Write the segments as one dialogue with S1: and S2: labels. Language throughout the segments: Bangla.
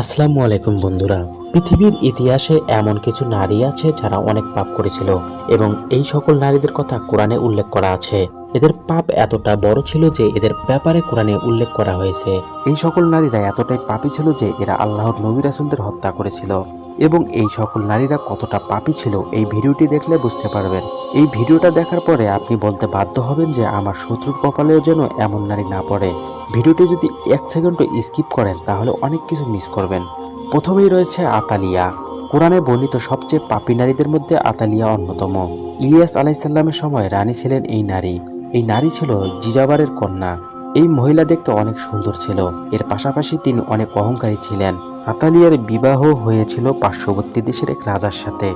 S1: আসসালামু আলাইকুম বন্ধুরা। পৃথিবীর ইতিহাসে এমন কিছু নারী আছে যারা অনেক পাপ করেছিল এবং এই সকল নারীদের কথা কোরআনে উল্লেখ করা আছে। এদের পাপ এতটা বড় ছিল যে এদের ব্যাপারে কোরআনে উল্লেখ করা হয়েছে। এই সকল নারীরা এতটাই পাপী ছিল যে এরা আল্লাহর নবী রাসুলদের হত্যা করেছিল। এবং এই সকল নারীরা কতটা পাপী ছিল এই ভিডিওটি দেখলে বুঝতে পারবেন। এই ভিডিওটা দেখার পরে আপনি বলতে বাধ্য হবেন যে আমার শত্রুর কপালেও যেন এমন নারী না পড়ে। ভিডিওটি যদি এক সেকেন্ডও স্কিপ করেন তাহলে অনেক কিছু মিস করবেন। প্রথমেই রয়েছে আতালিয়া। কোরআনে বর্ণিত সবচেয়ে পাপী নারীদের মধ্যে আতালিয়া অন্যতম। ইলিয়াস আলাইসাল্লামের সময় রানী ছিলেন এই নারী। এই নারী ছিল জিজাবারের কন্যা। এই মহিলা দেখতে অনেক সুন্দর ছিল। এর পাশাপাশি তিনি অনেক অহংকারী ছিলেন। আতালিয়ার বিবাহ হয়েছিল পার্শ্ববর্তী দেশের এক রাজার সাথে।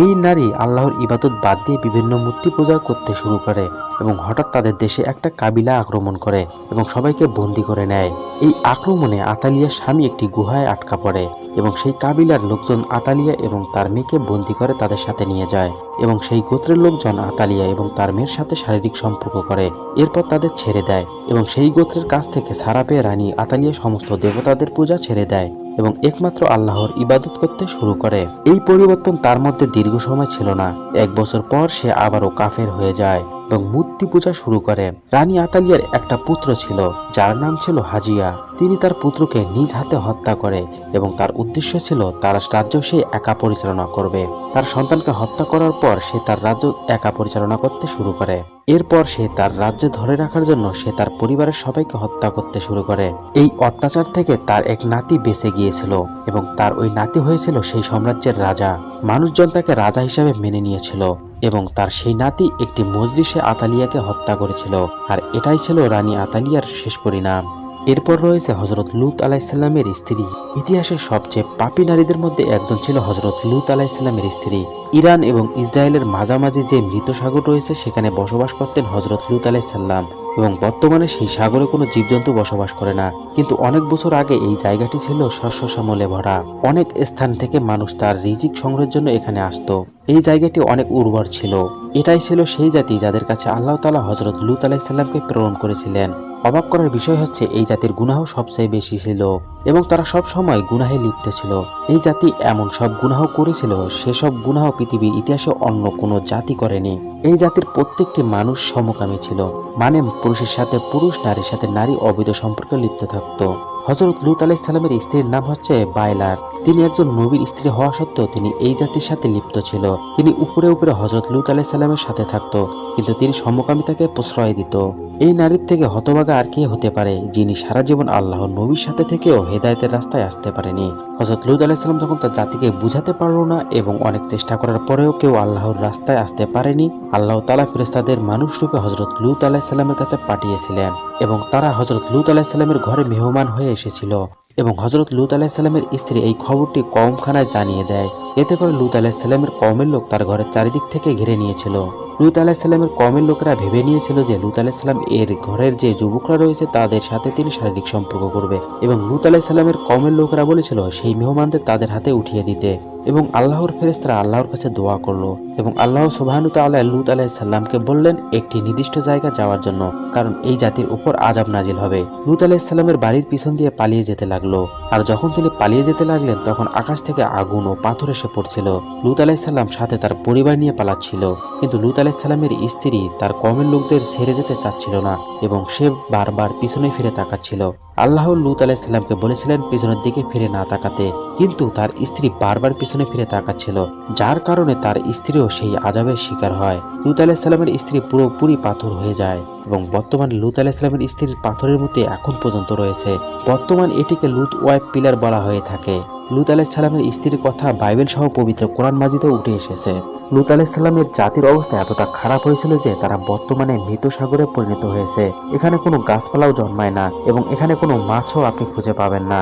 S1: এই নারী আল্লাহর ইবাদত বাদ দিয়ে বিভিন্ন মূর্তি পূজা করতে শুরু করে এবং হঠাৎ তাদের দেশে একটা কাবিলা আক্রমণ করে এবং সবাইকে বন্দি করে নেয়। এই আক্রমণে আতালিয়ার স্বামী একটি গুহায় আটকা পড়ে। এবং সেই কাবিলার লোকজন আতালিয়া এবং তার মেয়েকে বন্দি করে তাদের সাথে নিয়ে যায় এবং সেই গোত্রের লোকজন আতালিয়া এবং তার মেয়ের সাথে শারীরিক সম্পর্ক করে। এরপর তাদের ছেড়ে দেয় এবং সেই গোত্রের কাছ থেকে সারা পেয়ে রানী আতালিয়া সমস্ত দেবতাদের পূজা ছেড়ে দেয় এবং একমাত্র আল্লাহর ইবাদত করতে শুরু করে। এই পরিবর্তন তার মধ্যে দীর্ঘ সময় ছিল না। এক বছর পর সে আবারও কাফের হয়ে যায়। এবং মূর্তি পূজা শুরু করে। রানী আতালিয়ার একটা পুত্র ছিল, যার নাম ছিল হাজিয়া। তিনি তার পুত্রকে নিজ হাতে হত্যা করে এবং তার উদ্দেশ্য ছিল তার রাজ্য সে একা পরিচালনা করবে। তার সন্তানকে হত্যা করার পর সে তার রাজ্য একা পরিচালনা করতে শুরু করে। এরপর সে তার রাজ্য ধরে রাখার জন্য সে তার পরিবারের সবাইকে হত্যা করতে শুরু করে। এই অত্যাচার থেকে তার এক নাতি বেঁচে গিয়েছিল এবং তার ওই নাতি হয়েছিল সেই সাম্রাজ্যের রাজা। মানুষজন তাকে রাজা হিসাবে মেনে নিয়েছিল। এবং তার সেই নাতি একটি মজলিসে আতালিয়াকে হত্যা করেছিল, আর এটাই ছিল রানী আতালিয়ার শেষ পরিণাম। এরপর রয়েছে হজরত লুত আলাইসাল্লামের স্ত্রী। ইতিহাসের সবচেয়ে পাপী নারীদের মধ্যে একজন ছিল হজরত লুত আলাইসাল্লামের স্ত্রী। ইরান এবং ইসরায়েলের মাঝামাঝি যে মৃত সাগর রয়েছে, সেখানে বসবাস করতেন হজরত লুত আলাইসাল্লাম এবং বর্তমানে সেই সাগরে কোনো জীবজন্তু বসবাস করে না। কিন্তু অনেক বছর আগে এই জায়গাটি ছিল শস্য শ্যামলে ভরা। অনেক স্থান থেকে মানুষ তার রিজিক সংগ্রহের জন্য এখানে আসতো। এই জায়গাটি অনেক উর্বর ছিল। এটাই ছিল সেই জাতি যাদের কাছে আল্লাহ তালা হজরত লুত আলাইসাল্লামকে প্রেরণ করেছিলেন। অবাক করার বিষয় হচ্ছে, এই জাতির গুনাহ সবচেয়ে বেশি ছিল এবং তারা সব সময় গুনাহে লিপ্ত ছিল। এই জাতি এমন সব গুনাহ করেছিল, সেসব গুনাহ পৃথিবীর ইতিহাসে অন্য কোনো জাতি করেনি। এই জাতির প্রত্যেকটি মানুষ সমকামী ছিল মানে পুরুষের সাথে পুরুষ, নারীর সাথে নারী অবৈধ সম্পর্কে লিপ্ত থাকতো। হজরত লুত আলাহ ইসলামের স্ত্রীর নাম হচ্ছে বাইলার। তিনি একজন নবীর স্ত্রী হওয়া সত্ত্বেও তিনি এই জাতির সাথে লিপ্ত ছিল। তিনি উপরে উপরে হজরত লুত আলাহ আলাইসাল্লামের সাথে থাকতো, কিন্তু তিনি সমকামিতাকে প্রশ্রয় দিত। এই নারীর থেকে হতভাগা আর কে হতে পারে, যিনি সারা জীবন আল্লাহর নবীর সাথে থেকেও হেদায়তের রাস্তায় আসতে পারেনি। হজরত লুদ আলাইসাল্লাম যখন তার জাতিকে বুঝাতে পারল না এবং অনেক চেষ্টা করার পরেও কেউ আল্লাহর রাস্তায় আসতে পারেনি। আল্লাহ তালা ফেরেস্তাদের মানুষ রূপে হজরত লুত আলাহিসাল্লামের কাছে পাঠিয়েছিলেন এবং তারা হজরত লুত আলাহিসাল্লামের ঘরে মেহমান হয়ে এসেছিল। এবং হজরত লুত আলাহিসাল্লামের স্ত্রী এই খবরটি কমখানায় জানিয়ে দেয়। এতে করে লুত আলাহিসাল্লামের কমের লোক তার ঘরের চারিদিক থেকে ঘিরে নিয়েছিল। লুত আলাহিসাল্লামের কমের লোকেরা ভেবে নিয়েছিল যে লুত আলাহিসাল্লাম এর ঘরের যে যুবকরা রয়েছে তাদের সাথে তিনি শারীরিক সম্পর্ক করবে এবং লুত আলাহিসাল্লামের কমের লোকেরা বলেছিল, সেই মেহমানদের তাদের হাতে উঠিয়ে দিতে। এবং আল্লাহর ফেরেস্তারা আল্লাহর কাছে দোয়া করল এবং আল্লাহ সুবাহানু তাল্লাহ লুত আলাহিসাল্লামকে বললেন, একটি নির্দিষ্ট জায়গা যাওয়ার জন্য, কারণ এই জাতির উপর আজাব নাজিল হবে। লুত আলাহিসাল্লামের বাড়ির পিছন দিয়ে পালিয়ে যেতে লাগল। আর যখন তিনি পালিয়ে যেতে লাগলেন, তখন আকাশ থেকে আগুন ও পাথর এসে পড়ছিল। লুত আলাহিসাল্লাম সাথে তার পরিবার নিয়ে পালাচ্ছিল, কিন্তু লুত আলাহিসাল্লামের স্ত্রী তার কমের লোকদের ছেড়ে যেতে চাচ্ছিল না এবং সে বারবার পিছনে ফিরে তাকাচ্ছিল। আল্লাহ লুত আলাইসাল্লামকে বলেছিলেন, পিছনের দিকে ফিরে না তাকাতে। কিন্তু তার স্ত্রী বারবার পিছনে ফিরে তাকাচ্ছিল, যার কারণে তার স্ত্রীও সেই আজাবের শিকার হয়। লুত আলাইসাল্লামের স্ত্রী পুরোপুরি পাথর হয়ে যায় এবং বর্তমান লুত আলাইসাল্লামের স্ত্রীর পাথরের মধ্যে এখন পর্যন্ত রয়েছে। বর্তমান এটিকে লুত ওয়াইফ পিলার বলা হয়ে থাকে। লুত আলাইসাল্লামের স্ত্রীর কথা বাইবেল সহ পবিত্র কোরআন মাজিদে উঠে এসেছে। লুত আলাইসাল্লামের জাতির অবস্থা এতটা খারাপ হয়েছিল যে তারা বর্তমানে মৃত সাগরে পরিণত হয়েছে। এখানে কোনো গাছপালাও জন্মায় না এবং এখানে কোনো মাছও আপনি খুঁজে পাবেন না।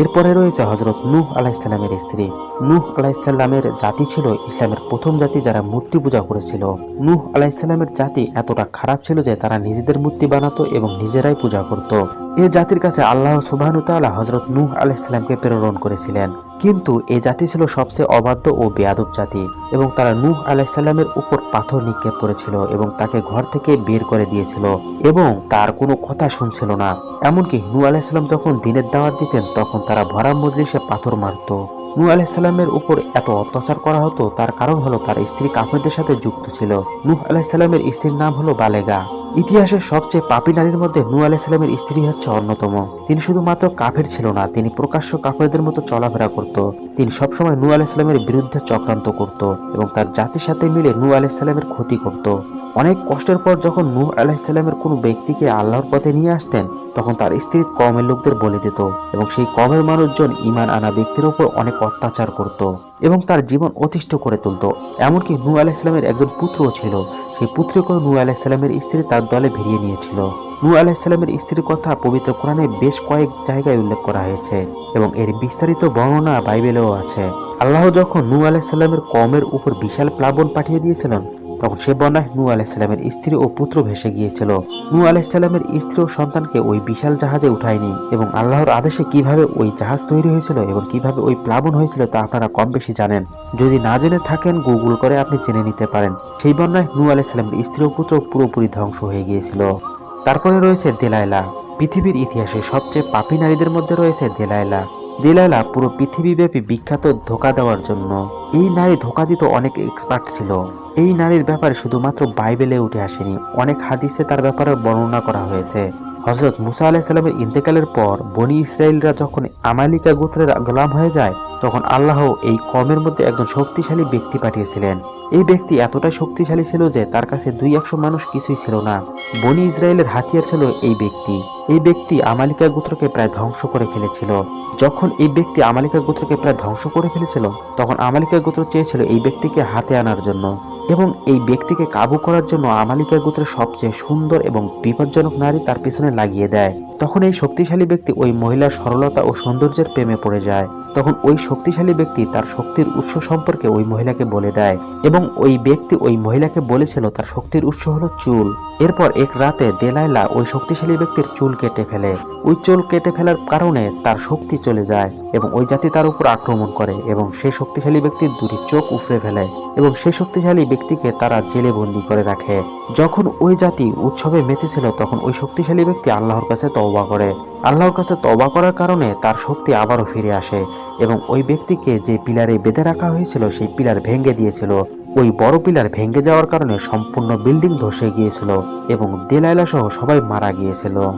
S1: এরপরে রয়েছে হজরত নূহ আলাইসাল্লামের স্ত্রী। নূহ আলাইসাল্লামের জাতি ছিল ইসলামের প্রথম জাতি যারা মূর্তি পূজা করেছিল। নূহ আলাইসাল্লামের জাতি এতটা খারাপ ছিল যে তারা নিজেদের মূর্তি বানাতো এবং নিজেরাই পূজা করত। এ জাতির কাছে আল্লাহ সুবাহনুতালা হজরত নূহ আলাইসাল্লামকে প্রেরণ করেছিলেন। কিন্তু এ জাতি ছিল সবচেয়ে অবাধ্য ও বেয়াদব জাতি এবং তারা নূহ আলাইসাল্লামের উপর পাথর নিক্ষেপ করেছিল এবং তাকে ঘর থেকে বের করে দিয়েছিল এবং তার কোনো কথা শুনছিল না। এমনকি নূ আলাইসাল্লাম যখন দিনের দাওয়াত দিতেন, তখন তারা ভরা মজলিসে পাথর মারত। নূহ আলাইসাল্লামের উপর এত অত্যাচার করা হতো, তার কারণ হলো তার স্ত্রী কাফেরদের সাথে যুক্ত ছিল। নূহ আলাইসাল্লামের স্ত্রীর নাম হলো বালেগা। ইতিহাসের সবচেয়ে পাপী নারীর মধ্যে নূ আলাইসাল্লামের স্ত্রী হচ্ছে অন্যতম। তিনি শুধুমাত্র কাফের ছিল না, তিনি প্রকাশ্য কাফেরদের মতো চলাফেরা করত। তিনি সবসময় নূ আলাইসাল্লামের বিরুদ্ধে চক্রান্ত করত এবং তার জাতির সাথে মিলে নূ আলাইসাল্লামের ক্ষতি করত। অনেক কষ্টের পর যখন নূহ আলাইসাল্লামের কোনো ব্যক্তিকে আল্লাহর পথে নিয়ে আসতেন, তখন তার স্ত্রী কমের লোকদের বলে দিত এবং সেই কমের মানুষজন ইমান আনা ব্যক্তির উপর অনেক অত্যাচার করত এবং তার জীবন অতিষ্ঠ করে তুলত। এমনকি নূ আলাইসাল্লামের একজন পুত্রও ছিল। সেই পুত্রকে নূ আলাইসাল্লামের স্ত্রী তার দলে ভিড়িয়ে নিয়েছিল। নূ আলাইসাল্লামের স্ত্রীর কথা পবিত্র কোরআনে বেশ কয়েক জায়গায় উল্লেখ করা হয়েছে এবং এর বিস্তারিত বর্ণনা বাইবেলেও আছে। আল্লাহ যখন নূ আলাইসাল্লামের কমের উপর বিশাল প্লাবন পাঠিয়ে দিয়েছিলেন তখন সে বন্যায় নূ আলাইসাল্লামের স্ত্রী ও পুত্র ভেসে গিয়েছিল। নূ আলাইসাল্লামের স্ত্রী ও সন্তানকে ওই বিশাল জাহাজে উঠায়নি এবং আল্লাহর আদেশে কীভাবে ওই জাহাজ তৈরি হয়েছিল এবং কীভাবে ওই প্লাবন হয়েছিল তা আপনারা কম বেশি জানেন। যদি না জেনে থাকেন, গুগল করে আপনি জেনে নিতে পারেন। সেই বন্যায় নূ আলাইসাল্লামের স্ত্রী ও পুত্র পুরোপুরি ধ্বংস হয়ে গিয়েছিল। তারপরে রয়েছে দেলাইলা পৃথিবীর ইতিহাসে সবচেয়ে পাপী নারীদের মধ্যে রয়েছে দেলাইলা দেলাইলা পুরো পৃথিবীব্যাপী বিখ্যাত ধোকা দেওয়ার জন্য। এই নারী ধোকা দিত অনেক এক্সপার্ট ছিল। এই নারীর ব্যাপারে শুধুমাত্র বাইবেলে উঠে আসেনি, অনেক হাদিসে তার ব্যাপারে বর্ণনা করা হয়েছে। হজরত মুসা আলাহিসাল্লামের ইন্তেকালের পর বনি ইসরায়েলরা যখন আমালিকা গোত্রের গোলাম হয়ে যায়, তখন আল্লাহ এই কমের মধ্যে একজন শক্তিশালী ব্যক্তি পাঠিয়েছিলেন। এই ব্যক্তি এতটাই শক্তিশালী ছিল যে তার কাছে দুই একশো মানুষ কিছুই ছিল না। বনি ইসরায়েলের হাতিয়ার ছিল এই ব্যক্তি। এই ব্যক্তি আমালিকা গোত্রকে প্রায় ধ্বংস করে ফেলেছিল। যখন এই ব্যক্তি আমালিকা গোত্রকে প্রায় ধ্বংস করে ফেলেছিল, তখন আমালিকা গোত্র চেয়েছিল এই ব্যক্তিকে হাতে আনার জন্য। এবং এই ব্যক্তিকে কাবু করার জন্য আমালিকা গোত্রের সবচেয়ে সুন্দর এবং বিপজ্জনক নারী তার পিছনে লাগিয়ে দেয়। তখন এই শক্তিশালী ব্যক্তি ওই মহিলার সরলতা ও সৌন্দর্যের প্রেমে পড়ে যায়। তখন ওই শক্তিশালী ব্যক্তি তার শক্তির উৎস সম্পর্কে ওই মহিলাকে বলে দেয় এবং ওই ব্যক্তি ওই মহিলাকে বলেছিল তার শক্তির উৎস হলো চুল। এরপর এক রাতে দেলাইলা ওই শক্তিশালী ব্যক্তির চুল কেটে ফেলে। ওই চুল কেটে ফেলার কারণে তার শক্তি চলে যায় এবং ওই জাতি তার উপর আক্রমণ করে এবং সেই শক্তিশালী ব্যক্তির দুটি চোখ উফরে ফেলে এবং সেই শক্তিশালী ব্যক্তিকে তারা জেলে বন্দি করে রাখে। যখন ওই জাতি উৎসবে মেতেছিল, তখন ওই শক্তিশালী ব্যক্তি আল্লাহর কাছে তওবা করে। আল্লাহর কাছে তওবা করার কারণে তার শক্তি আবারও ফিরে আসে এবং ওই ব্যক্তিকে যে পিলারে বেঁধে রাখা হয়েছিল, সেই পিলার ভেঙে দিয়েছিল। ওই বড় পিলার ভেঙে যাওয়ার কারণে সম্পূর্ণ বিল্ডিং ধসে গিয়েছিল এবং দেলাইলা সহ সবাই মারা গিয়েছিল।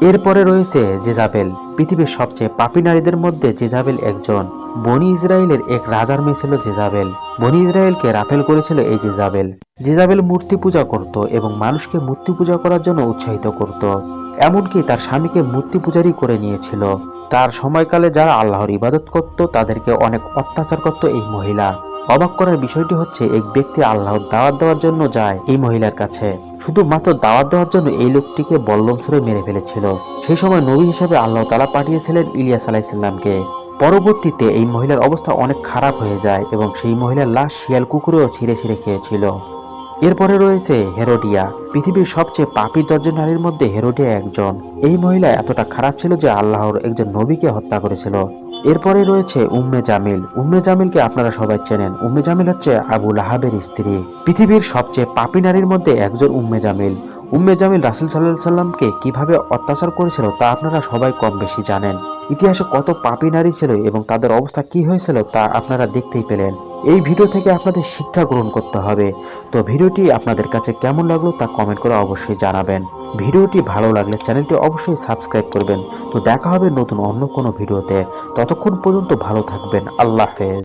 S1: এরপরে রয়েছে জেজাবেল, পৃথিবীর সবচেয়ে পাপী নারীদের মধ্যে জেজাবেল একজন। বনি ইসরায়েলের এক রাজার মেয়ে ছিল জেজাবেল। বনি ইসরায়েলকে রাফেল করেছিল এই জেজাবেল। জেজাবেল মূর্তি পূজা করত এবং মানুষকে মূর্তি পূজা করার জন্য উৎসাহিত করত। এমনকি তার স্বামীকে মূর্তি পূজারই করে নিয়েছিল। তার সময়কালে যারা আল্লাহর ইবাদত করত, তাদেরকে অনেক অত্যাচার করত এই মহিলা। অবাক করার বিষয়টি হচ্ছে, এক ব্যক্তি আল্লাহর দাওয়াত দেওয়ার জন্য যায় এই মহিলার কাছে। শুধুমাত্র দাওয়াত দেওয়ার জন্য এই লোকটিকে বল্লম সুরে মেরে ফেলেছিল। সেই সময় নবী হিসেবে আল্লাহ তালা পাঠিয়েছিলেন ইলিয়াস আলাইসাল্লামকে পরবর্তীতে এই মহিলার অবস্থা অনেক খারাপ হয়ে যায় এবং সেই মহিলার লাশ শিয়াল কুকুরেও ছিঁড়ে ছিঁড়ে খেয়েছিল। এরপরে রয়েছে হেরোডিয়া, পৃথিবীর সবচেয়ে পাপী দশজন নারীর মধ্যে হেরোডিয়া একজন। এই মহিলা এতটা খারাপ ছিল যে আল্লাহর একজন নবীকে হত্যা করেছিল। এরপরে রয়েছে উম্মে জামিল। উম্মে জামিলকে আপনারা সবাই চেনেন। উম্মে জামিল হচ্ছে আবু লাহাবের স্ত্রী। পৃথিবীর সবচেয়ে পাপী নারীর মধ্যে একজন উম্মে জামিল। উম্মে জামিল রাসুল সাল্লাহ সাল্লামকে কীভাবে অত্যাচার করেছিল তা আপনারা সবাই কম বেশি জানেন। ইতিহাসে কত পাপী নারী ছিল এবং তাদের অবস্থা কি হয়েছিল তা আপনারা দেখতেই পেলেন। এই ভিডিও থেকে আপনাদের শিক্ষা গ্রহণ করতে হবে। তো ভিডিওটি আপনাদের কাছে কেমন লাগল তা কমেন্ট করে অবশ্যই জানাবেন। ভিডিওটি ভালো লাগলে চ্যানেলটি অবশ্যই সাবস্ক্রাইব করবেন। তো দেখা হবে নতুন অন্য কোনো ভিডিওতে। ততক্ষণ পর্যন্ত ভালো থাকবেন। আল্লাহ হাফেজ।